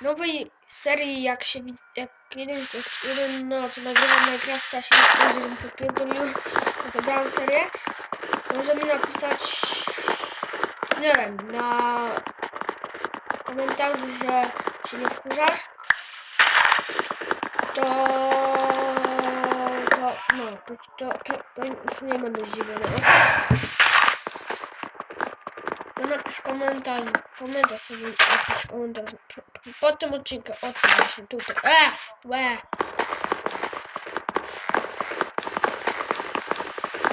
nowej serii, jak się jak jeden, jeden no, co nagrywa Minecrafta się nie popierdolił, wybrałem serię, może mi napisać, nie wiem, na komentarzu, że się nie wkurzasz, to, to no, to, to, to, to nie będę zdziwiony? No napisz komentarz, komentarz sobie, napisz komentarz. P- p- pod tym odcinkiem, o tym właśnie, tutaj, e, łe.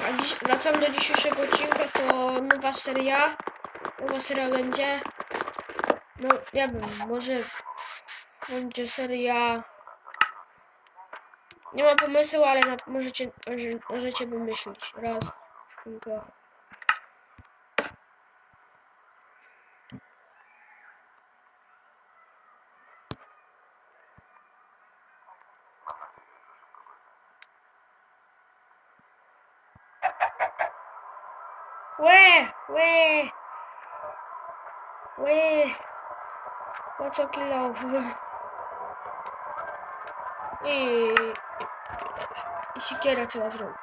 A dziś, wracam do dzisiejszego odcinka, to nowa seria, nowa seria będzie, no nie wiem, może będzie seria, nie ma pomysłu, ale na, możecie, może, możecie wymyślić, raz, kilka. Łe! Łe! Łe! Po co kilo? I... I sikiera trzeba zrobić.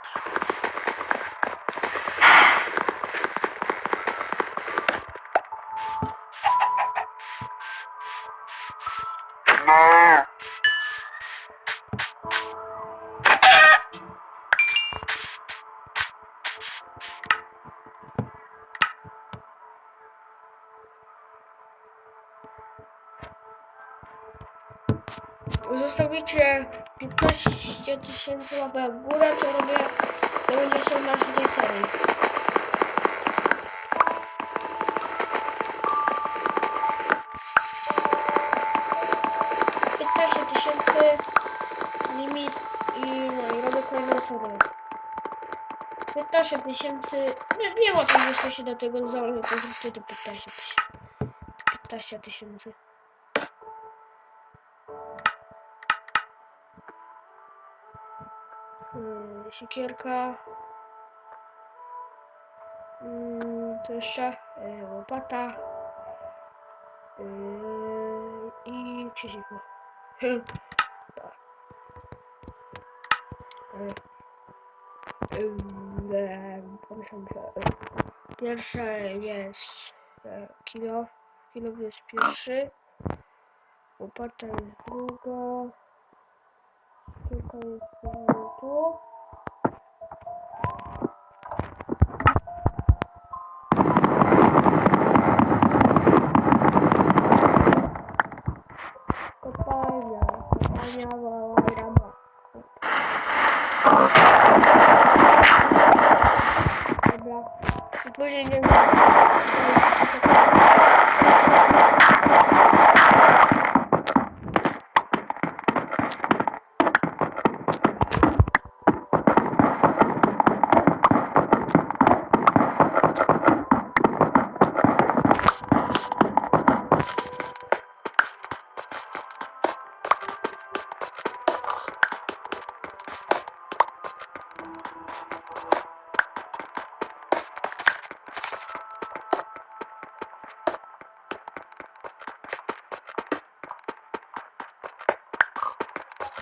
Zostawicie 15 tysięcy łapek w górę, to robię, to będzie się na tej serii. Limit i no i robię kolejną serię. 15 tysięcy, nie, nie tam jeszcze się do tego założyć, zróbcie to 15 tysięcy. 15 tysięcy. Mm, Siekierka. Mm, To jeszcze e, łopata. E, I krzyżyk. Tak. E, e, Pomyślałem, e, pierwsze jest e, kilo. Kilo jest pierwszy. Łopata jest druga. Tylko jest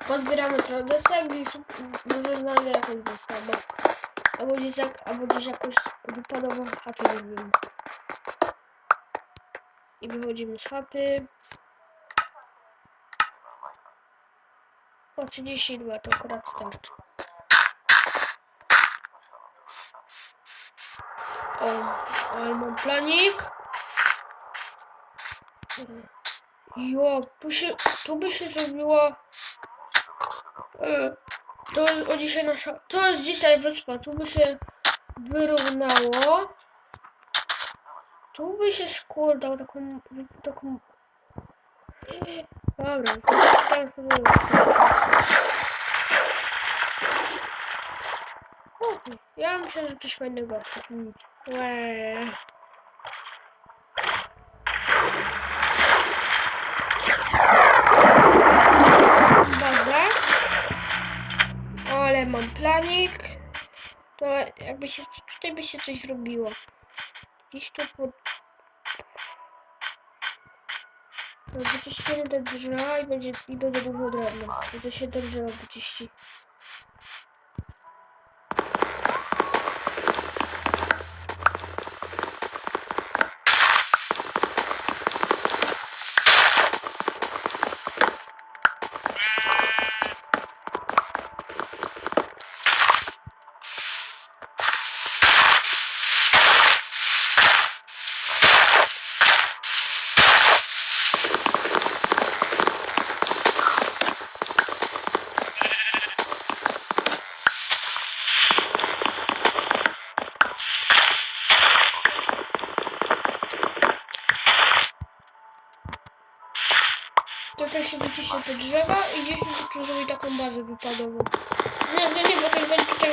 Pozbieramy trochę desek i może znajdę jakąś deskę, albo, albo, gdzieś, jak, albo gdzieś jakąś wypadową chatę zrobimy. I wychodzimy z chaty. O 32 to akurat starczy. O, ale mam planik. Jo, tu się, tu by się zrobiło To jest o dzisiaj nasza. To jest dzisiaj wyspa. Tu by się wyrównało. Tu by się szkło dał taką. taką. Dobra, to tam Ja myślę, że coś fajnego. Łe. Bazę. Mam planik. To jakby się tutaj by się coś zrobiło. Gdzieś tu pod. Wyczyścimy te drzewa i będzie i będzie dużo drewna. I to się te drzewa wyczyści. Tutaj się wyczyści te drzewa i gdzieś tu zrobi taką bazę wypadową. Nie, no nie, bo to będzie tutaj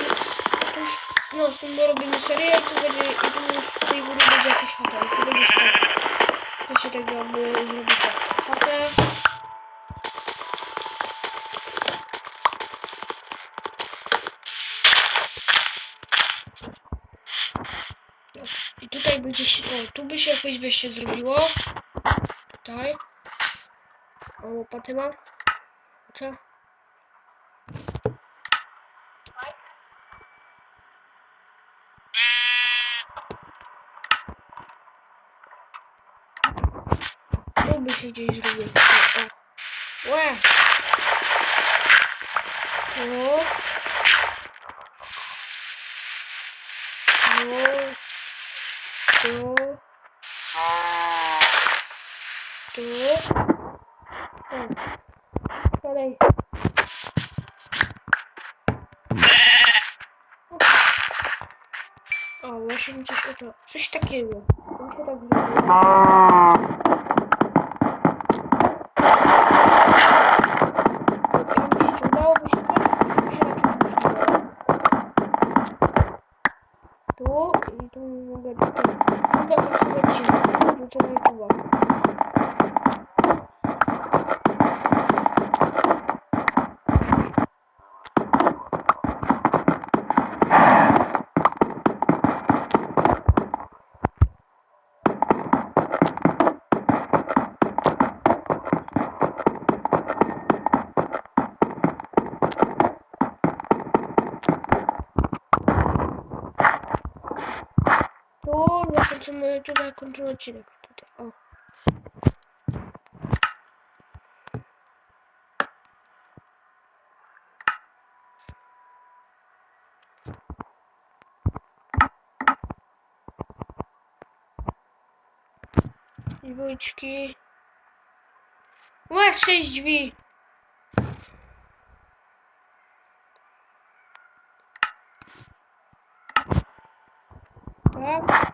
no z tym robimy serię i tu będzie, i tu z tej góry będzie jakiś hotel. Tu będzie tak, to się tak jakby zrobi tak. Hotel. I tutaj będzie się, o, tu by się jakieś wejście zrobiło. Tutaj. O, łopaty mam. Co? Tu by się gdzieś zrobiło. O, o. Łe! Tu. Tu. Tu. Tu. O. Dalej. O, właśnie mi coś to. Coś takiego. On się tak zrobiło. Udałoby się zrobić, się na Tu i tu mogę tutaj. Mogę pracować do tego YouTube'a. Tu zakończymy, tutaj kończymy odcinek. Tutaj, o. I wójczki. Masz sześć drzwi. Tak.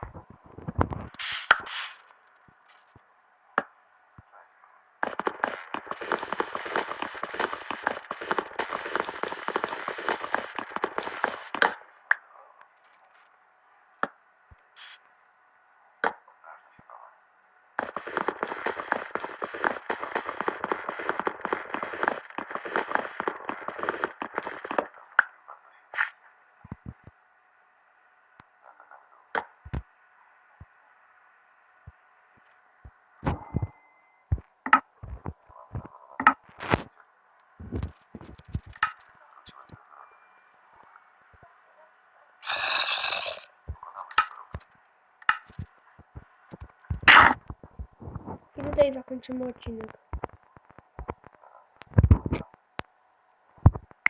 I tutaj zakończymy odcinek.